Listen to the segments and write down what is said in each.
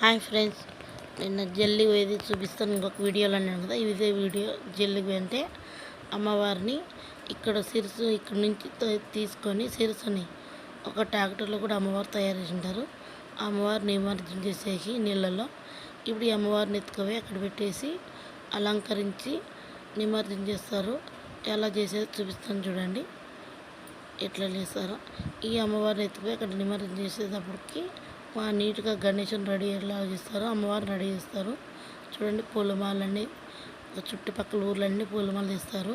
Hi friends నిన్న జల్లి వేది చూపిస్తాను ఇంకొక వీడియోలో అన్నాను కదా ఇదే వీడియో జల్లి అంటే అమ్మవారిని ఇక్కడ సిరుసు ఇక్కడ నుంచి తీసుకొని సిరుసుని ఒక ట్రాక్టర్లో కూడా అమ్మవారు తయారు చేసి ఉంటారు అమ్మవారిని నిమజ్జనం చేసేసి నీళ్ళలో ఇప్పుడు ఈ అమ్మవారిని ఎత్తుకుపోయి అక్కడ పెట్టేసి అలంకరించి నిమజ్జనం చేస్తారు. ఎలా చేసేది చూపిస్తాను చూడండి. ఎట్లా చేస్తారో. ఈ అమ్మవారిని ఎత్తుకుపోయి అక్కడ నిమజ్జనం చేసేటప్పటికి నీట్గా గణేశుని రెడీ ఎలా చేస్తారో అమ్మవారిని రెడీ చేస్తారు. చూడండి పూలమాలన్నీ చుట్టుపక్కల ఊర్లన్నీ పూలమాల తెస్తారు.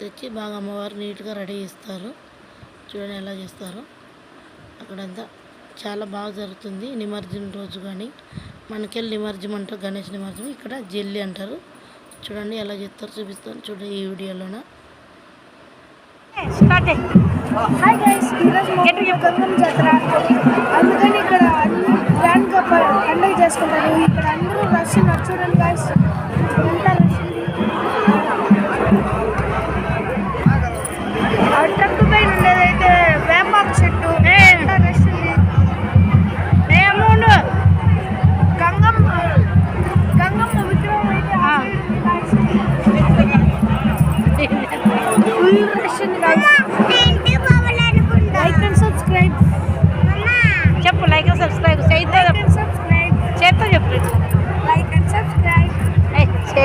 తెచ్చి బాగా అమ్మవారు నీట్గా రెడీ చేస్తారు. చూడండి ఎలా చేస్తారు. అక్కడంతా చాలా బాగా జరుగుతుంది. నిమజ్జనం రోజు కానీ మనకెళ్ళి నిమజ్జనం అంటారు గణేష్ నిమజ్జనం. ఇక్కడ జల్లి అంటారు. చూడండి ఎలా చేస్తారో చూపిస్తాను. చూడండి ఈ వీడియోలోన. స్టార్ట్ హాయ్ గైస్ ఈరోజు మా జాతర. అందుకని ఇక్కడ ఉన్నారు చూడండి గైస్ ఎంత ట్రక్ పైన ఉండేదైతే వేపాకు చెట్టు. అమౌంట్? గంగమ్మ. గంగమ్మ విగ్రహం అయితే. ఫుల్ రష్ ఉంది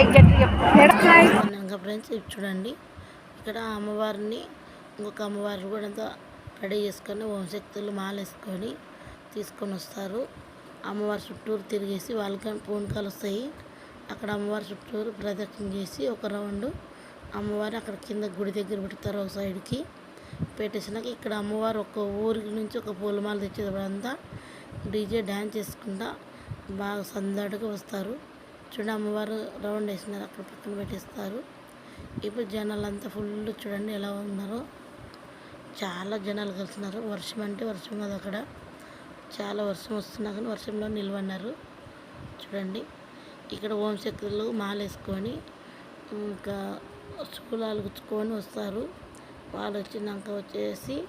ఇంకా ఫ్రెండ్స్ ఇది చూడండి. ఇక్కడ అమ్మవారిని ఇంకొక అమ్మవారిని కూడా అంతా రెడీ చేసుకొని ఓంశక్తులు మాలేసుకొని తీసుకొని వస్తారు. అమ్మవారి చుట్టూరు తిరిగేసి వాళ్ళకి పూనకాలు వస్తాయి అక్కడ అమ్మవారి చుట్టూరు ప్రదక్షిణ చేసి ఒక రౌండ్ అమ్మవారు అక్కడ కింద గుడి దగ్గర పెడతారు ఒక సైడ్కి. పెట్టేసినాక ఇక్కడ అమ్మవారు ఒక ఊరికి నుంచి ఒక పూలమాల తెచ్చేటప్పుడు అంతా డీజే డ్యాన్స్ చేసుకుంటా బాగా సందడిగా వస్తారు. చూడండి అమ్మవారు రౌండ్ వేసినారు అక్కడ పక్కన పెట్టేస్తారు. ఇప్పుడు జనాలంతా ఫుల్ చూడండి ఎలా ఉన్నారో. చాలా జనాలు కలిసినారు. వర్షం అంటే వర్షం కాదు అక్కడ. చాలా వర్షం వస్తున్నా కానీ వర్షంలో నిల్వన్నారు చూడండి. ఇక్కడ ఓం మాలేసుకొని ఇంకా శూలాలు గుచ్చుకొని వస్తారు. వాళ్ళు వచ్చినాక వచ్చేసి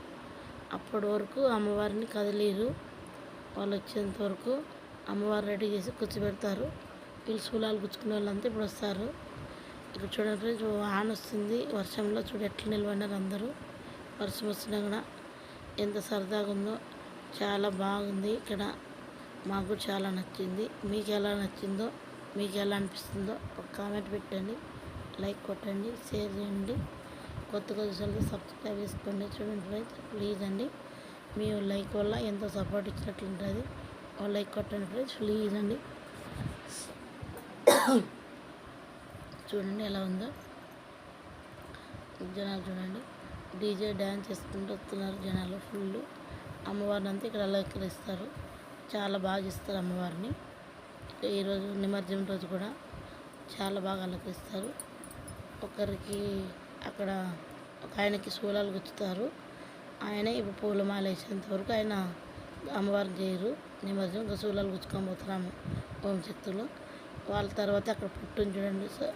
అప్పటి వరకు అమ్మవారిని కదిలేరు. వాళ్ళు వచ్చేంత వరకు అమ్మవారు రెడీ చేసి కూర్చోబెడతారు. వీళ్ళు శూలాలు గుచ్చుకునే వాళ్ళంతా ఇప్పుడు వస్తారు. ఇక్కడ చూడండి ఫ్రెండ్స్ వాన వస్తుంది. వర్షంలో చూడు ఎట్లా నిలబడినారు అందరూ. వర్షం వస్తున్నా కూడా ఎంత సరదాగా ఉందో. చాలా బాగుంది ఇక్కడ. మాకు చాలా నచ్చింది. మీకు ఎలా నచ్చిందో మీకు ఎలా అనిపిస్తుందో ఒక కామెంట్ పెట్టండి. లైక్ కొట్టండి షేర్ చేయండి. కొత్త కొద్దిసార్లు సబ్స్క్రైబ్ చేసుకోండి. చూడండి ఫ్రెండ్స్ ప్లీజ్ అండి. మీ లైక్ వల్ల ఎంతో సపోర్ట్ ఇచ్చినట్లు ఉంటుంది ఒక లైక్ కొట్టండి ఫ్రెండ్స్ ప్లీజ్ అండి. చూడండి ఎలా ఉందో. జనాలు చూడండి. డీజే డ్యాన్స్ చేసుకుంటూ వస్తున్నారు జనాలు ఫుల్. అమ్మవారిని అంతా ఇక్కడ అలంకరిస్తారు. చాలా బాగా ఇస్తారు అమ్మవారిని. ఈరోజు నిమజ్జనం రోజు కూడా చాలా బాగా అలంకరిస్తారు. ఒకరికి అక్కడ ఒక ఆయనకి శూలాలు గుచ్చుతారు. ఆయనే ఇప్పుడు పూలమాల వేసేంత వరకు ఆయన అమ్మవారిని చేయరు. నిమజ్జనం ఇంకా శూలాలు గుచ్చుకొని పోతున్నాము ఓం శక్తులు వాళ్ళ తర్వాత అక్కడ పుట్టుని చూడండి సో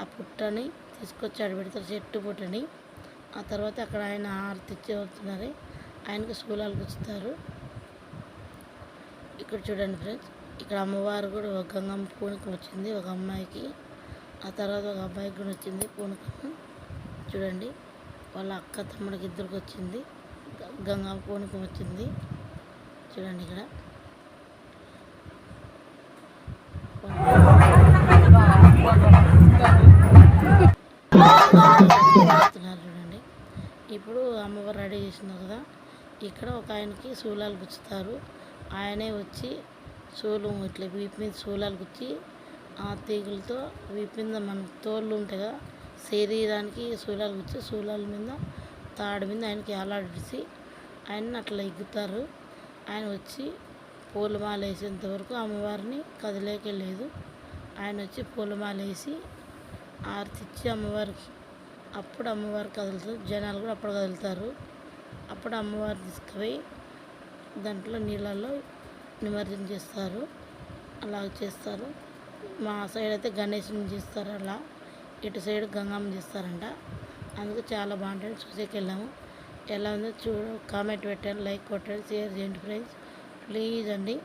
ఆ పుట్టని తీసుకొచ్చి ఆడ పెడతారు చెట్టు పుట్టని. ఆ తర్వాత అక్కడ ఆయన హారతి వస్తున్నారు ఆయనకు ఆయనకి శూలాలు గుచ్చుతారు ఇక్కడ చూడండి ఫ్రెండ్స్ ఇక్కడ అమ్మవారు కూడా ఒక గంగమ్మ పూనకం వచ్చింది ఒక అమ్మాయికి. ఆ తర్వాత ఒక అబ్బాయికి కూడా వచ్చింది పూనకం. చూడండి వాళ్ళ అక్క తమ్ముడికి ఇద్దరికి వచ్చింది. గంగమ్మ పూనకం వచ్చింది. చూడండి ఇక్కడ. చూడండి. ఇప్పుడు అమ్మవారు రెడీ చేసినారు కదా. ఇక్కడ ఒక ఆయనకి శూలాలు గుచ్చుతారు. ఆయనే వచ్చి శూలం ఇట్లా వీపు మీద శూలాలు గుచ్చి ఆ తీగలతో వీపు మీద మన తోళ్ళు ఉంటాయి కదా శరీరానికి శూలాలు గుచ్చి శూలాల మీద తాడు మీద ఆయనకి అలాడిసి ఆయన అట్లా ఎగ్గుతారు. ఆయన వచ్చి పూలమాల వేసేంత వరకు అమ్మవారిని కదిలేకెళ్ళలేదు ఆయన వచ్చి పూలమాల వేసి ఆరతి ఇచ్చి అమ్మవారికి అప్పుడు అమ్మవారు కదులుతారు. జనాలు కూడా అప్పుడు కదులుతారు. అప్పుడు అమ్మవారు తీసుకుపోయి దాంట్లో నీళ్ళల్లో నిమజ్జనం చేస్తారు. అలా చేస్తారు. మా సైడ్ అయితే గణేశుని చేస్తారు అలా. ఇటు సైడ్ గంగమ్మ చేస్తారంట. అందుకు చాలా బాగుంటుంది. చూసేకి వెళ్ళాము. ఎలా ఉందో చూడు. కామెంట్ పెట్టండి లైక్ కొట్టండి షేర్ చేయండి ఫ్రెండ్స్. ప్లీజ్ అండి.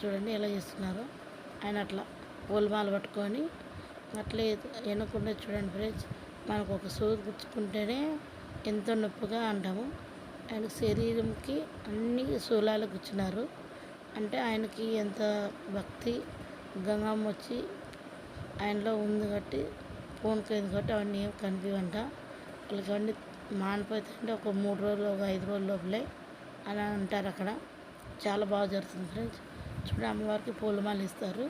చూడండి ఎలా చేస్తున్నారు. ఆయన అట్లా. పూలమాల పట్టుకొని అట్లే ఎనకుండా చూడండి ఫ్రెండ్స్ మనకు ఒక సూది గుచ్చుకుంటేనే ఎంతో నొప్పిగా అంటాము. ఆయన శరీరంకి అన్ని శూలాలు గుచ్చినారు. అంటే ఆయనకి ఎంత భక్తి గంగమ్మ వచ్చి ఆయనలో ఉంది కాబట్టి పూనుకైంది కాబట్టి అవన్నీ ఏం కనిపించంట వాళ్ళకి అవన్నీ మానిపోతాయంటే ఒక మూడు రోజులు ఒక ఐదు రోజుల లోపలే అని అంటారు అక్కడ. చాలా బాగా జరుగుతుంది ఫ్రెండ్స్. చూడండి అమ్మవారికి పూలమాలు ఇస్తారు.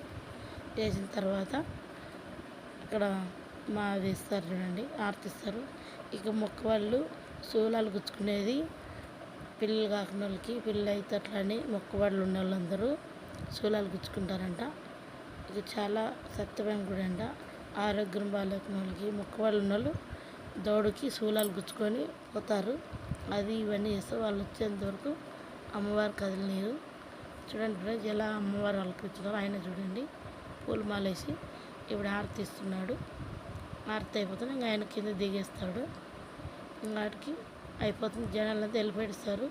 వేసిన తర్వాత ఇక్కడ మా వేస్తారు చూడండి ఆర్తిస్తారు ఇక మొక్క వాళ్ళు శూలాలు గుచ్చుకునేది పిల్లలు కాకుండా వాళ్ళకి పిల్లలు అయితే అని మొక్కవాళ్ళు ఉన్న వాళ్ళందరూ శూలాలు గుచ్చుకుంటారంట. ఇది చాలా సత్యమైన గుడి అంట. ఆరోగ్యం బాగాలేకున్న వాళ్ళకి మొక్కవాళ్ళు ఉన్న వాళ్ళు దోడుకి శూలాలు గుచ్చుకొని పోతారు. అది ఇవన్నీ చేస్తే వాళ్ళు వచ్చేంత వరకు అమ్మవారు కదలనీరు చూడండి ఎలా అమ్మవారు వాళ్ళకి వచ్చినారో ఆయన చూడండి. పూలు మాలేసి ఇప్పుడు హారతి ఇస్తున్నాడు హారతి అయిపోతుంది ఇంకా ఆయన కింద దిగేస్తాడు. ఇంకా వాటికి అయిపోతుంది. జనాలంతా వెళ్ళిపోయిస్తారు.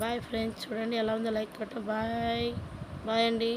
బాయ్ ఫ్రెండ్స్ చూడండి ఎలా ఉందో లైక్ కొట్టండి. బాయ్. బాయ్ అండి.